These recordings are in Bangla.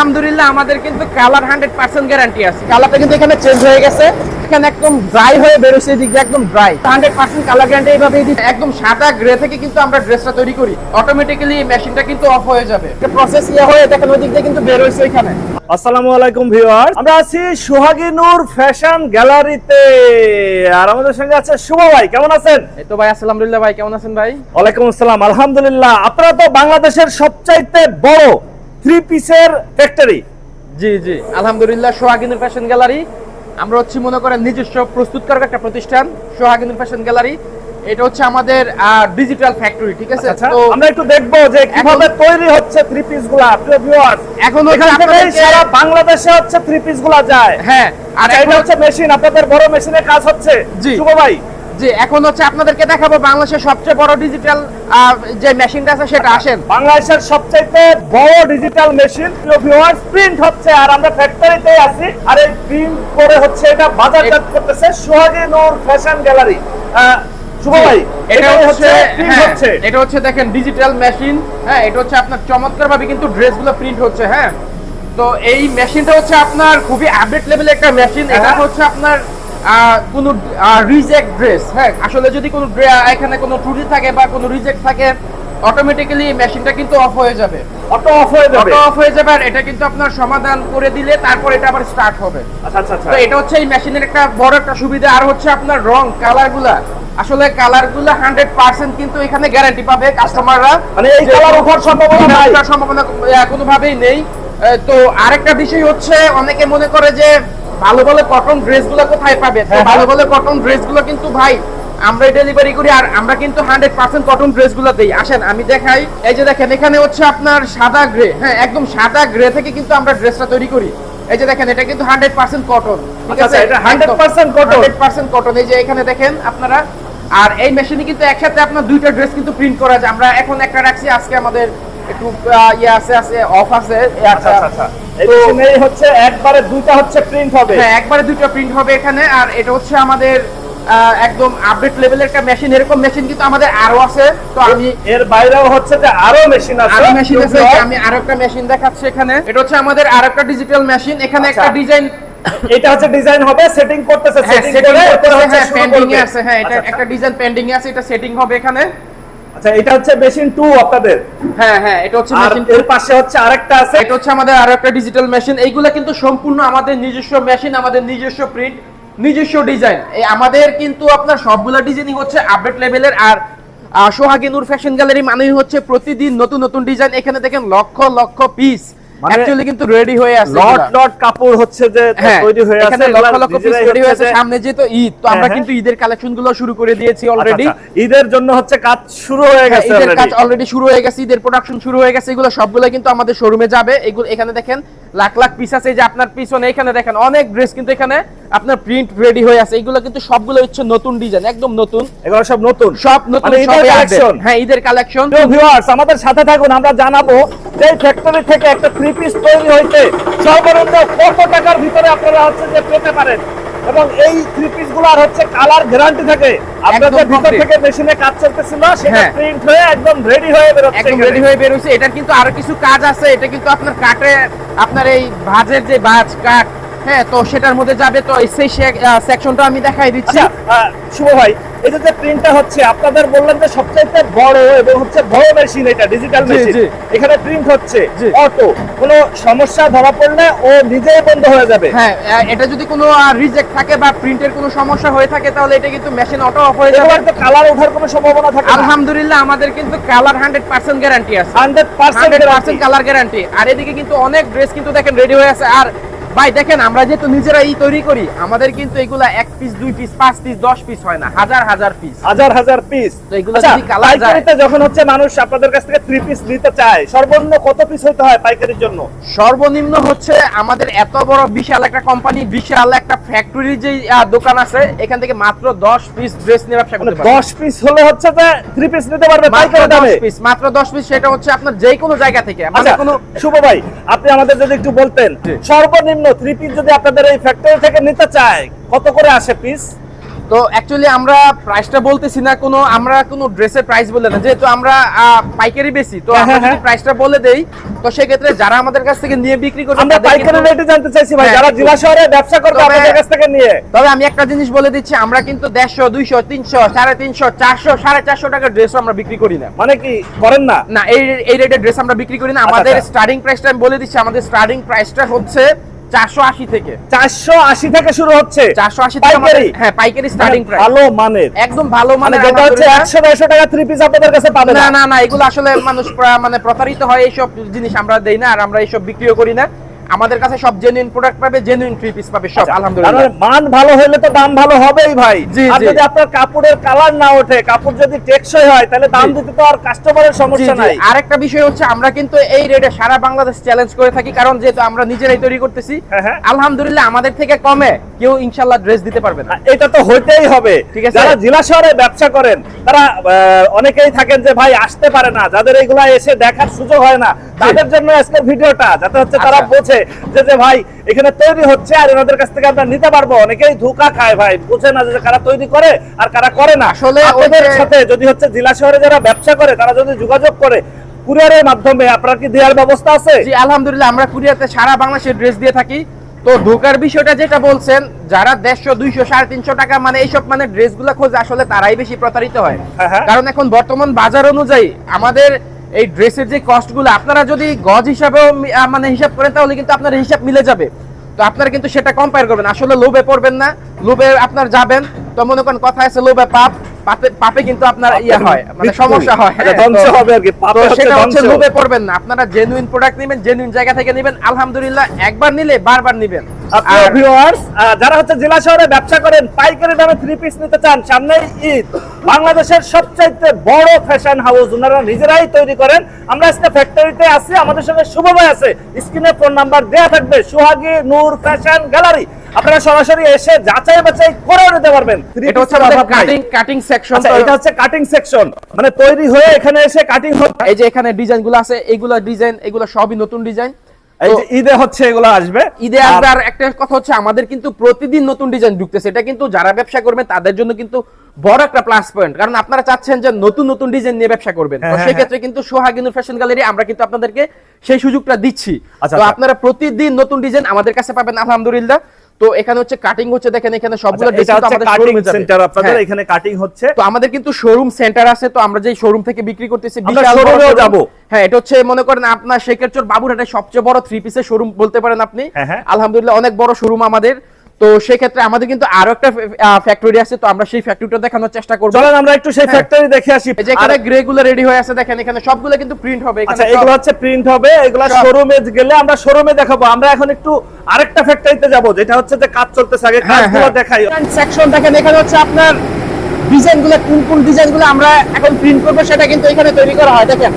আলহামদুলিল্লাহ আমাদের কিন্তু কালার হান্ড্রেড পার্সেন্ট গ্যারান্টি আছে। কালারটা কিন্তু এখানে চেঞ্জ হয়ে গেছে। এখানে একদম ড্রাই হয়ে বেরোচ্ছে এদিক একদম dry hundred percent colour guarantee এইভাবে একদম সাদা গ্রে থেকে কিন্তু আমরা ড্রেসটা তৈরি করি। অটোমেটিক্যালি মেশিনটা কিন্তু অফ হয়ে যাবে। প্রসেস ইয়ে হয়ে দেখেন ওই দিক দিয়ে কিন্তু বের হয়েছে ওইখানে আসসালামু আলাইকুম ভিউয়ার আমরা আছি সোহাগী নূর ফ্যাশন গ্যালারিতে। আর আমাদের সঙ্গে আছে শুভ ভাই কেমন আছেন? এই তো ভাই আলহামদুলিল্লাহ ভাই কেমন আছেন ভাই? ওয়ালাইকুম আসসালাম আলহামদুলিল্লাহ। আপনারা তো বাংলাদেশের সবচাইতে বড় থ্রি পিসের ফ্যাক্টরি জি জি। আলহামদুলিল্লাহ সোহাগিনুর ফ্যাশন গ্যালারি আমরা হচ্ছে মনে করেন নিজস্ব প্রস্তুতকারক একটা প্রতিষ্ঠান সোহাগিনুর ফ্যাশন গ্যালারি এটা হচ্ছে আমাদের ডিজিটাল ফ্যাক্টরি ঠিক আছে? আচ্ছা তো আমরা একটু দেখব যে কীভাবে তৈরি হচ্ছে থ্রি পিসগুলা প্রিয় ভিউয়ার এখন সারা বাংলাদেশে হচ্ছে থ্রি পিসগুলা যায়। হ্যাঁ আর আচ্ছা এটা হচ্ছে মেশিন আপনাদের বড় মেশিনে কাজ হচ্ছে। জি। শুভ ভাই। জি এখন হচ্ছে আপনাদেরকে দেখাবো বাংলাদেশের সবচেয়ে বড় ডিজিটাল যে মেশিনটা আছে সেটা আসেন। বাংলাদেশের সবচাইতে বড় ডিজিটাল মেশিন ভিউয়ার্স প্রিন্ট হচ্ছে আর আমরা ফ্যাক্টরিতে আছি। আর এই প্রিন্ট করে হচ্ছে এটা বাজারজাত করতেছে সোহাগী নূর ফ্যাশন গ্যালারি। শুভ ভাই এটা হচ্ছে প্রিন্ট হ্যাঁ, এটা হচ্ছে দেখেন ডিজিটাল মেশিন হ্যাঁ এটা হচ্ছে আপনার চমৎকার ভাবে কিন্তু ড্রেসগুলো প্রিন্ট হচ্ছে হ্যাঁ। তো এই মেশিনটা হচ্ছে আপনার খুবই আপডেট লেভেলের একটা মেশিন এটা হ্যাঁ। হচ্ছে আপনার কোনো রিজেক্ট ড্রেস হ্যাঁ? আসলে যদি কোনো এখানে কোনো ত্রুটি থাকে বা কোনো রিজেক্ট থাকে অটোমেটিক্যালি মেশিনটা কিন্তু অফ হয়ে যাবে। অটো অফ হয়ে যাবে? অটো অফ হয়ে যাবে আর এটা কিন্তু আপনার সমাধান করে দিলে তারপর এটা আবার স্টার্ট হবে। আচ্ছা আচ্ছা আচ্ছা। তো এটা হচ্ছে এই মেশিনের একটা বড় একটা সুবিধা। আর হচ্ছে আপনার রং কালারগুলা আসলে কালারগুলা হান্ড্রেড পার্সেন্ট কিন্তু এখানে গ্যারান্টি পাবে কাস্টমাররা মানে এই কালার ওঠার সম্ভাবনা নাই। সম্ভাবনা কোনোভাবেই নেই। তো আরেকটা বিষয় হচ্ছে অনেকে মনে করে যে ভালো ভালো কটন ড্রেসগুলো কোথায় পাবে? হ্যাঁ, ভালো ভালো কটন ড্রেসগুলো কিন্তু ভাই আমরা ডেলিভারি করি আর আমরা কিন্তু হান্ড্রেড পার্সেন্ট কটন ড্রেসগুলো দিই। আসেন আমি দেখাই। এই যে দেখেন এখানে হচ্ছে আপনার সাদা গ্রে হ্যাঁ একদম সাদা গ্রে থেকে কিন্তু আমরা ড্রেসটা তৈরি করি। এই যে দেখেন এটা কিন্তু হান্ড্রেড পার্সেন্ট কটন ঠিক আচ্ছা, আছে? এটা 100% cotton? হান্ড্রেড পার্সেন্ট কটন এই যে এখানে দেখেন আপনারা আর এই মেশিনে কিন্তু একসাথে আপনার দুইটা ড্রেস কিন্তু প্রিন্ট করা যায়। আমরা এখন একটা রাখছি আজকে আমাদের একটু ইয়ে আছে আছে অফ আছে। আচ্ছা আচ্ছা আচ্ছা। এই হচ্ছে একবারে দুইটা হচ্ছে প্রিন্ট হবে। হ্যাঁ একবারে দুটো প্রিন্ট হবে এখানে আর এটা হচ্ছে আমাদের একদম আপডেট লেভেলের একটা মেশিন এরকম মেশিন কিন্তু আমাদের আরও আছে। তো আমি এর বাইরেও হচ্ছে যে আরও মেশিন আছে। আরও মেশিন আছে আমি আরও একটা মেশিন দেখাচ্ছি এখানে। এটা হচ্ছে আমাদের আরও একটা ডিজিটাল মেশিন এখানে আচ্ছা। একটা ডিজাইন এটা হচ্ছে ডিজাইন হবে সেটিং করতেছে হ্যাঁ সেটিং করে হচ্ছে হ্যাঁ পেন্ডিং আছে হ্যাঁ এটা আচ্ছা, একটা ডিজাইন পেন্ডিং আছে এটা সেটিং হবে এখানে। আচ্ছা এটা হচ্ছে মেশিন 2 আপনাদের? হ্যাঁ হ্যাঁ এটা হচ্ছে মেশিন এর পাশে হচ্ছে আরেকটা আছে। এটা হচ্ছে আমাদের আরেকটা ডিজিটাল মেশিন এইগুলা কিন্তু সম্পূর্ণ আমাদের নিজস্ব মেশিন আমাদের নিজস্ব প্রিন্ট নিজস্ব ডিজাইন এই আমাদের কিন্তু আপনার সবগুলা ডিজাইনই হচ্ছে আপডেট লেভেলের আর সোহাগী নূর ফ্যাশন গ্যালারি মানেই হচ্ছে প্রতিদিন নতুন নতুন ডিজাইন এখানে দেখেন লক্ষ লক্ষ পিস অ্যাকচুয়ালি কিন্তু রেডি হয়ে আছে লট লট কাপড় হচ্ছে যে হ্যাঁ তৈরি হয়ে আছে লক্ষ লক্ষ পিস রেডি হয়ে আছে যে- সামনে যেহেতু ঈদ তো আমরা হ্যাঁ, হ্যাঁ। কিন্তু ঈদের কালেকশনগুলো শুরু করে দিয়েছি অলরেডি আচ্ছা, আচ্ছা। ঈদের জন্য হচ্ছে কাজ শুরু হয়ে হ্যাঁ, গেছে ঈদের কাজ অলরেডি শুরু হয়ে গেছে ঈদের প্রোডাকশন শুরু হয়ে গেছে এগুলো সবগুলো কিন্তু আমাদের শোরুমে যাবে। এগুলো এখানে দেখেন লাখ লাখ পিস আছে যে আপনার পিছনে এখানে দেখেন অনেক ড্রেস কিন্তু এখানে আপনার প্রিন্ট রেডি হয়ে আছে। এগুলো কিন্তু সবগুলো হচ্ছে নতুন ডিজাইন একদম নতুন। এগুলো সব নতুন। সব নতুন মানে। হ্যাঁ ঈদের কালেকশন আমাদের সাথে থাকুন আমরা জানাব যে ফ্যাক্টরি থেকে একটা থ্রি পিস তৈরি হয়েছে সর্বনিম্ন কত টাকার ভিতরে আপনারা হচ্ছে যে পেতে পারেন? এবং এই থ্রি পিসগুলার হচ্ছে কালার গ্যারান্টি থাকে। আপনাদের ভিতর থেকে মেশিনে কাজ চলতেছিল সেটা হ্যাঁ। প্রিন্ট হয়ে একদম রেডি হয়ে বেরোচ্ছে একদম রেডি হয়ে বেরোচ্ছে। এটা কিন্তু আরও কিছু কাজ আছে। এটা কিন্তু আপনার কাটে আপনার এই ভাজের যে ভাজ কাট হ্যাঁ তো সেটার মধ্যে যাবে তো সেই সেকশনটা আমি দেখাই দিচ্ছি। আচ্ছা শুভ ভাই এই যে প্রিন্টটা হচ্ছে আপনাদের বললেন যে সবচাইতে বড় এবং হচ্ছে বড় মেশিন এটা ডিজিটাল মেশিন এখানে প্রিন্ট হচ্ছে অটো কোনো সমস্যা ধরা পড়লে ও নিজেই বন্ধ হয়ে যাবে। হ্যাঁ এটা যদি কোনো রিজেক্ট থাকে বা প্রিন্টের কোনো সমস্যা হয়ে থাকে তাহলে এটা কিন্তু মেশিন অটো অফ হয়ে যাবে। তো কালার ওঠার কোনো সম্ভাবনা থাকে আলহামদুলিল্লাহ আমাদের কিন্তু কালার হান্ড্রেড পার্সেন্ট গ্যারান্টি আছে। Hundred hundred percent percent colour guarantee আর এদিকে কিন্তু অনেক ড্রেস কিন্তু দেখেন রেডি হয়ে আছে। আর ভাই দেখেন আমরা যেহেতু নিজেরা ই তৈরি করি আমাদের কিন্তু এগুলা এক পিস দুই পিস পাঁচ পিস দশ পিস হয় না হাজার হাজার পিস হাজার হাজার পিস এগুলো যদি colour পাইকারিতে যখন হচ্ছে মানুষ আপনাদের কাছ থেকে থ্রি পিস নিতে চায় সর্বনিম্ন কত পিস হতে হয় পাইকারির জন্য? সর্বনিম্ন হচ্ছে আমাদের এত বড় বিশাল একটা কোম্পানি বিশাল একটা ফ্যাক্টরি যে দোকান আছে এখান থেকে মাত্র দশ পিস ড্রেস নিয়ে ব্যবসা মানে করতে পারবে। দশ পিস হলে হচ্ছে যে থ্রি পিস নিতে পারবে পাইকারি দামে? পিস মাত্র দশ পিস সেটা হচ্ছে আপনার যে কোনো জায়গা থেকে। মানে আচ্ছা কোনো শুভ ভাই আপনি আমাদের যদি একটু বলতেন সর্বনিম্ন থ্রি পিস যদি আপনাদের এই ফ্যাক্টরি থেকে নিতে চায় কত করে আসে পিস তো অ্যাকচুয়ালি আমরা প্রাইসটা বলতেছি না কোনো আমরা কোনো ড্রেসের প্রাইস বলে না। যেহেতু আমরা পাইকারি বেশি তো হ্যাঁ, আমরা হ্যাঁ, যদি হ্যাঁ। প্রাইসটা বলে দেই তো সেক্ষেত্রে যারা আমাদের কাছ থেকে নিয়ে বিক্রি করবে আমরা পাইকারি রেটে জানতে চাইছি ভাই হ্যাঁ, যারা জেলা শহরে ব্যবসা করবে আপনাদের কাছ থেকে নিয়ে। তবে আমি একটা জিনিস বলে দিচ্ছি আমরা কিন্তু দেড়শো দুইশো তিনশো সাড়ে তিনশো চারশো সাড়ে চারশো টাকার ড্রেস আমরা বিক্রি করি না। মানে কি করেন না? না এই এই রেটের ড্রেস আমরা বিক্রি করি না। আমাদের আচ্ছা। স্টার্টিং প্রাইসটা আমি বলে দিচ্ছি আমাদের স্টার্টিং প্রাইসটা হচ্ছে চারশো আশি থেকে। চারশো আশি থেকে শুরু হচ্ছে। চারশো আশি পাইকারি। হ্যাঁ পাইকারি স্টার্টিং মানে প্রাইস ভালো মানের। একদম ভালো মানে যেটা হচ্ছে একশো দেড়শো টাকা থ্রি পিস আপনাদের কাছে পাবেন না। না না এগুলো আসলে মানুষ মানে প্রতারিত হয় এইসব জিনিস আমরা দেই না আর আমরা এইসব বিক্রিও করি না। আমাদের কাছে সব জেনুইন প্রোডাক্ট পাবে জেনুইন থ্রি পিস পাবে সব আলহামদুলিল্লাহ। মান ভালো হলে তো দাম ভালো হবেই ভাই। আর যদি আপনার কাপড়ের কালার না ওঠে কাপড় যদি টেকসই হয় তাহলে দাম দিতে তো আর কাস্টমারের সমস্যা নাই। আরেকটা বিষয় হচ্ছে আমরা কিন্তু এই রেটে সারা বাংলাদেশ চ্যালেঞ্জ করে থাকি কারণ যেহেতু আমরা নিজেরাই তৈরি করতেছি হ্যাঁ, হ্যাঁ। আলহামদুলিল্লাহ আমাদের থেকে কমে কেউ ইনশাল্লাহ ড্রেস দিতে পারবে না। এটা তো হইতেই হবে। ঠিক আছে। যারা জেলা শহরে ব্যবসা করেন তারা অনেকেই থাকেন যে ভাই আসতে পারে না। যাদের এগুলা এসে দেখার সুযোগ হয় না তাদের জন্য আজকের ভিডিওটা যাতে হচ্ছে তারা আচ্ছা। বোঝে যে যে ভাই এখানে তৈরি হচ্ছে আর এনাদের কাছ থেকে আমরা নিতে পারব। অনেকেই ধোকা খায় ভাই বুঝে না যে কারা তৈরি করে আর কারা করে না। আসলে যে- সাথে যদি হচ্ছে জেলা শহরে যারা ব্যবসা করে তারা যদি যোগাযোগ করে কুরিয়ারের মাধ্যমে আপনার কি দেওয়ার ব্যবস্থা আছে? জি আলহামদুলিল্লাহ আমরা কুরিয়াতে সারা বাংলাদেশে ড্রেস দিয়ে থাকি। তো ঢোকার বিষয়টা যেটা বলছেন যারা দেড়শো দুইশো সাড়ে তিনশো টাকা মানে এইসব মানে ড্রেসগুলা খোঁজে আসলে তারাই বেশি প্রতারিত হয়। হ্যাঁ, হ্যাঁ। কারণ এখন বর্তমান বাজার অনুযায়ী আমাদের এই ড্রেসের যে কস্টগুলো আপনারা যদি গজ হিসাবেও মানে হিসাব করেন তাহলে কিন্তু আপনার হিসাব মিলে যাবে। তো আপনারা কিন্তু সেটা কম্পেয়ার করবেন। আসলে লোভে পড়বেন না লোভে আপনার যাবেন। তো মনে করেন কথা আছে লোভে পাপ পাপে পাপে কিন্তু আপনার ইয়ে হয় মানে সমস্যা হয়। ধ্বংস হবে আর কি, পাপে সেটা হচ্ছে লোভে পড়বেন না। আপনারা জেনুইন প্রোডাক্ট নেবেন জেনুইন জায়গা থেকে নেবেন আলহামদুলিল্লাহ একবার নিলে বারবার নেবেন। যারা হচ্ছে জেলা শহরে ব্যবসা করেন পাইকারি দামে থ্রি পিস নিতে চান সামনে ঈদ। বাংলাদেশের সবচাইতে বড় ফ্যাশন হাউস ওনারা নিজেরাই তৈরি করেন। আমরা আজকে ফ্যাক্টরিতে আছি আমাদের সঙ্গে শুভ ভাই আছে। স্ক্রিনে ফোন নাম্বার দেয়া থাকবে সোহাগী নূর ফ্যাশন গ্যালারি আপনারা সরাসরি এসে যাচাই বাছাই করে নিতে পারবেন। এটা হচ্ছে আমাদের কাটিং কাটিং সেকশন আচ্ছা এটা হচ্ছে কাটিং সেকশন মানে তৈরি হয়ে এখানে এসে কাটিং হচ্ছে। এই যে এখানে ডিজাইনগুলো আছে এগুলো ডিজাইন এগুলো সবই নতুন ডিজাইন এই যে ঈদে হচ্ছে এগুলো আসবে। ঈদে আসবে আর একটা কথা হচ্ছে আমাদের কিন্তু প্রতিদিন নতুন ডিজাইন ঢুকতেছে। এটা কিন্তু যারা ব্যবসা করবে তাদের জন্য কিন্তু বড় একটা প্লাস পয়েন্ট কারণ আপনারা চাচ্ছেন যে নতুন নতুন ডিজাইন নিয়ে ব্যবসা করবেন। হ্যাঁ, তো হ্যাঁ, সেক্ষেত্রে কিন্তু সোহাগিনুর ফ্যাশন গ্যালারি আমরা কিন্তু আপনাদেরকে সেই সুযোগটা দিচ্ছি। আচ্ছা, তো আচ্ছা। আপনারা প্রতিদিন নতুন ডিজাইন আমাদের কাছে পাবেন আলহামদুলিল্লাহ। তো এখানে হচ্ছে কাটিং হচ্ছে দেখেন এখানে সবগুলো আচ্ছা, আমাদের কাটিং সেন্টার আপনাদের হ্যাঁ। এখানে কাটিং হচ্ছে তো আমাদের কিন্তু শোরুম সেন্টার আছে তো আমরা যে শোরুম থেকে বিক্রি করতেছি বিশাল showroom-এও যাব। হ্যাঁ এটা হচ্ছে মনে করেন আপনার শেখেরচর বাবুরহাটের সবচেয়ে বড় থ্রি পিসের শোরুম বলতে পারেন আপনি হ্যাঁ, হ্যাঁ। আলহামদুলিল্লাহ অনেক বড় শোরুম আমাদের তো সেক্ষেত্রে আমাদের কিন্তু আরও একটা ফ্যাক্টরি আছে তো আমরা সেই ফ্যাক্টরিটা দেখানোর চেষ্টা করব। চলেন আমরা একটু সেই। ফ্যাক্টরি দেখে আসি। যে এখানে আর- গ্রে গুলো রেডি হয়ে আছে দেখেন এখানে সবগুলো কিন্তু প্রিন্ট হবে আচ্ছা এগুলো হচ্ছে প্রিন্ট হবে এগুলো শোরুমে গেলে আমরা শোরুমে দেখাবো। আমরা এখন একটু আরেকটা ফ্যাক্টরিতে যাব যেটা হচ্ছে যে কাজ চলতেছে আগে হ্যাঁ, কাজগুলো হ্যাঁ। দেখাই। সেকশন দেখেন এখানে হচ্ছে আপনার ডিজাইনগুলো কোন কোন ডিজাইনগুলো আমরা এখন প্রিন্ট করব সেটা কিন্তু এখানে তৈরি করা হয় দেখেন।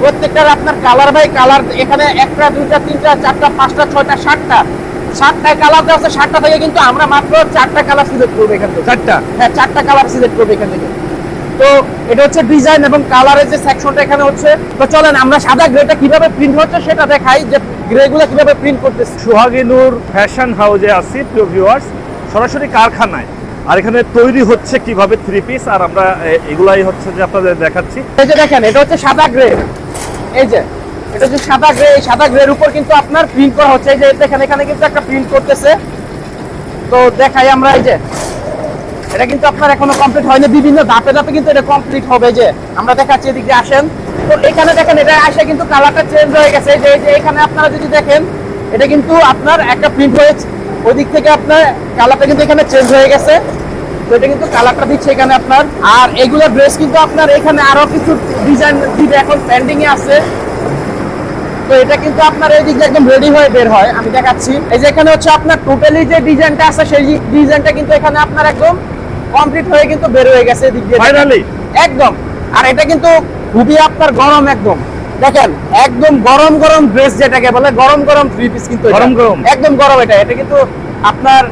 প্রত্যেকটার আপনার কালার বাই কালার এখানে একটা দুইটা তিনটা চারটা পাঁচটা ছয়টা সাতটা। সাতটায় কালার দেওয়া আছে সাতটা থেকে কিন্তু আমরা মাত্র চারটা কালার সিলেক্ট করব এখান থেকে। চারটা? হ্যাঁ চারটা কালার সিলেক্ট করব এখান থেকে। তো এটা হচ্ছে ডিজাইন এবং কালারের যে সেকশনটা এখানে হচ্ছে তো চলেন আমরা সাদা গ্রেটা কীভাবে প্রিন্ট হচ্ছে সেটা দেখাই যে গ্রে গুলো কীভাবে প্রিন্ট করতেছে। সোহাগিনুর ফ্যাশন হাউসে আছি প্রিয় ভিউয়ার্স সরাসরি কারখানায়। আর এখানে তৈরি হচ্ছে কীভাবে থ্রি পিস আর আমরা এগুলাই হচ্ছে যে আপনাদের দেখাচ্ছি। এই যে দেখেন এটা হচ্ছে সাদা গ্রে এই যে এখানে আপনার যদি দেখেন, এটা কিন্তু আপনার একটা প্রিন্ট হয়েছে। ওই দিক থেকে আপনার কালারটা কিন্তু এখানে চেঞ্জ হয়ে গেছে। তো এটা কিন্তু কালারটা দিচ্ছে এখানে আপনার। আর এগুলো ড্রেস কিন্তু আপনার এখানে আরও কিছু ডিজাইন দিবে। এখন এ আছে। তো এটা কিন্তু আপনার এই দিক একদম রেডি হয়ে বের হয়। আমি দেখাচ্ছি। এই যে এখানে হচ্ছে আপনার টোটালি যে ডিজাইনটা আছে সেই ডিজাইনটা কিন্তু এখানে আপনার একদম কমপ্লিট হয়ে কিন্তু বের হয়ে গেছে এদিক দিয়ে। ফাইনালি একদম। আর এটা কিন্তু খুবই আপনার গরম একদম। দেখেন একদম গরম গরম ড্রেস যেটাকে বলে গরম গরম থ্রি পিস কিন্তু গরম গরম। একদম গরম এটা। এটা কিন্তু আপনার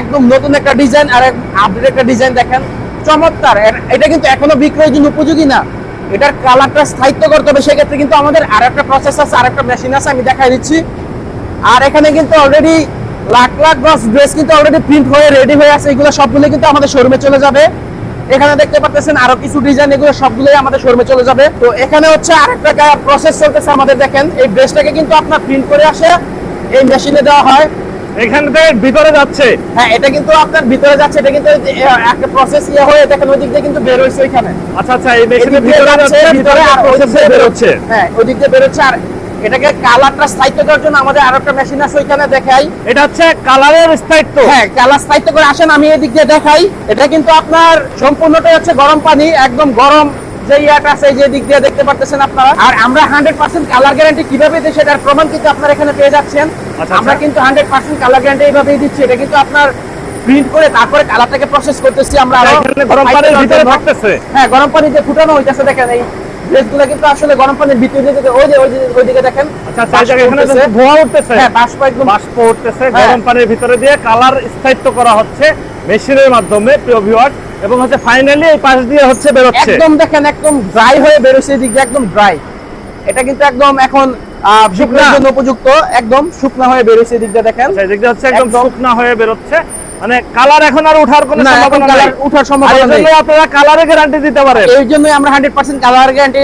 একদম নতুন একটা ডিজাইন আর আপডেট একটা ডিজাইন দেখেন। চমৎকার। এটা কিন্তু এখনও বিক্রয়ের জন্য উপযোগী না। এটার কালারটা স্থায়িত্ব করতে হবে সেক্ষেত্রে কিন্তু আমাদের আর একটা প্রসেস আছে আর একটা মেশিন আছে, আমি দেখাই দিচ্ছি। আর এখানে কিন্তু অলরেডি লাখ লাখ গজ ড্রেস কিন্তু অলরেডি প্রিন্ট হয়ে রেডি হয়ে আছে, এগুলো সবগুলো কিন্তু আমাদের শোরুমে চলে যাবে। এখানে দেখতে পাচ্ছেন আরও কিছু ডিজাইন এগুলো সবগুলোই আমাদের শোরুমে চলে যাবে। তো এখানে হচ্ছে আরেকটা প্রসেস চলতেছে আমাদের, দেখেন, এই ড্রেসটাকে কিন্তু আপনার প্রিন্ট করে আসে, এই মেশিনে দেওয়া হয়। এখান থেকে ভিতরে যাচ্ছে। হ্যাঁ এটা কিন্তু আপনার ভিতরে যাচ্ছে এটা কিন্তু একটা প্রসেস ইয়ে হয়ে দেখেন ওই দিক দিয়ে কিন্তু বের ওইখানে। আচ্ছা আচ্ছা এই মেশিনের ভিতরে যাচ্ছে, ভিতরে আর দিক বের হচ্ছে। হ্যাঁ ওই দিক দিয়ে বেরোচ্ছে আর এটাকে কালারটা স্থায়িত্ব দেওয়ার জন্য আমাদের আরও একটা মেশিন আছে ওইখানে দেখাই। এটা হচ্ছে কালারের স্থায়িত্ব। হ্যাঁ কালার স্থায়িত্ব করে আসেন আমি এদিক দিয়ে দেখাই। এটা কিন্তু আপনার সম্পূর্ণটাই হচ্ছে গরম পানি একদম গরম যে ইয়াটা আছে যে দিক দিয়ে দেখতে পারতেছেন আপনারা। আর আমরা হান্ড্রেড পার্সেন্ট কালার গ্যারান্টি কীভাবে দিই সেটার প্রমাণ কিন্তু আপনারা এখানে পেয়ে যাচ্ছেন। আচ্ছা, আমরা আচ্ছা। কিন্তু হান্ড্রেড পার্সেন্ট কালার গ্যারান্টি এইভাবেই দিচ্ছি। এটা কিন্তু আপনার প্রিন্ট করে তারপরে কালারটাকে প্রসেস করতেছি আমরা গরম পানির ভিতরে থাকতেছে। হ্যাঁ গরম পানিতে ফুটানো হইতেছে দেখেন এই ড্রেসগুলো কিন্তু আসলে গরম পানির ভিতরে ওই যে ওই দেখেন। আচ্ছা এখানে উঠতেছে। ধোঁয়া উঠতেছে। হ্যাঁ বাষ্প একদম বাষ্প উঠতেছে হ্যাঁ। গরম পানির ভিতরে দিয়ে কালার স্থায়িত্ব করা হচ্ছে মেশিনের মাধ্যমে প্রিয় এবং হচ্ছে ফাইনালি এই পাশ দিয়ে হচ্ছে বেরোচ্ছে। একদম দেখেন একদম ড্রাই হয়ে বেরোচ্ছে এদিক দিয়ে একদম ড্রাই এটা কিন্তু একদম এখন বিক্রয়ের জন্য উপযুক্ত একদম শুকনা হয়ে বেরোচ্ছে এদিক দিয়ে দেখেন। আচ্ছা, এদিক দিয়ে হচ্ছে একদম। শুকনা হয়ে বেরোচ্ছে। মানে কালার এখন আর ওঠার কোনো সম্ভাবনা নাই। উঠার সম্ভাবনা নেই। আপনারা কালারে গ্যারান্টি দিতে পারেন। এই জন্যই আমরা হান্ড্রেড পার্সেন্ট কালার গ্যারান্টি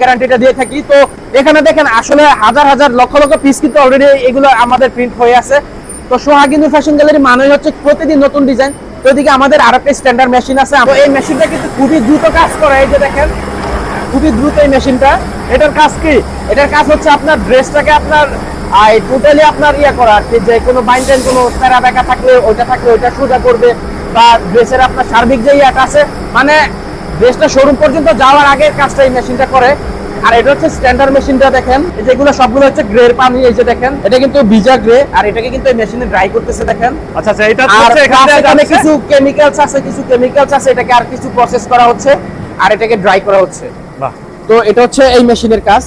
গ্যারান্টিটা দিয়ে থাকি। তো এখানে দেখেন আসলে হাজার হাজার লক্ষ লক্ষ পিস কিন্তু অলরেডি এগুলো আমাদের প্রিন্ট হয়ে আছে। তো সোহাগিন্দু ফ্যাশন গ্যালারি মানে হচ্ছে প্রতিদিন নতুন ডিজাইন তো এদিকে আমাদের আরও একটা স্ট্যান্ডার্ড মেশিন আছে এই মেশিনটা কিন্তু খুবই দ্রুত কাজ করে, এই যে দেখেন। খুবই দ্রুত এই মেশিনটা এটার কাজ কি? এটার কাজ হচ্ছে আপনার ড্রেসটাকে আপনার টোটালি আপনার ইয়ে করা আর কি, যে কোনো বাইন্ডেন কোনো প্যারা ব্যাকা থাকলে, ওইটা থাকলে ওইটা সোজা করবে। বা ড্রেসের আপনার সার্বিক যে ইয়াটা আছে মানে ড্রেসটা শোরুম পর্যন্ত যাওয়ার আগে কাজটা এই মেশিনটা করে। আর এটা হচ্ছে স্ট্যান্ডার্ড মেশিনটা দেখেন। যেগুলো সবগুলো হচ্ছে গ্রের পানি এই যে দেখেন এটা কিন্তু ভিজা গ্রে আর এটাকে কিন্তু এই মেশিনে ড্রাই করতেছে দেখেন। আচ্ছা আচ্ছা এটা হচ্ছে এখানে কিছু কেমিক্যালস আছে কিছু কেমিক্যালস আছে এটাকে আর কিছু প্রসেস করা হচ্ছে আর এটাকে ড্রাই করা হচ্ছে। বাহ। তো এটা হচ্ছে এই মেশিনের কাজ।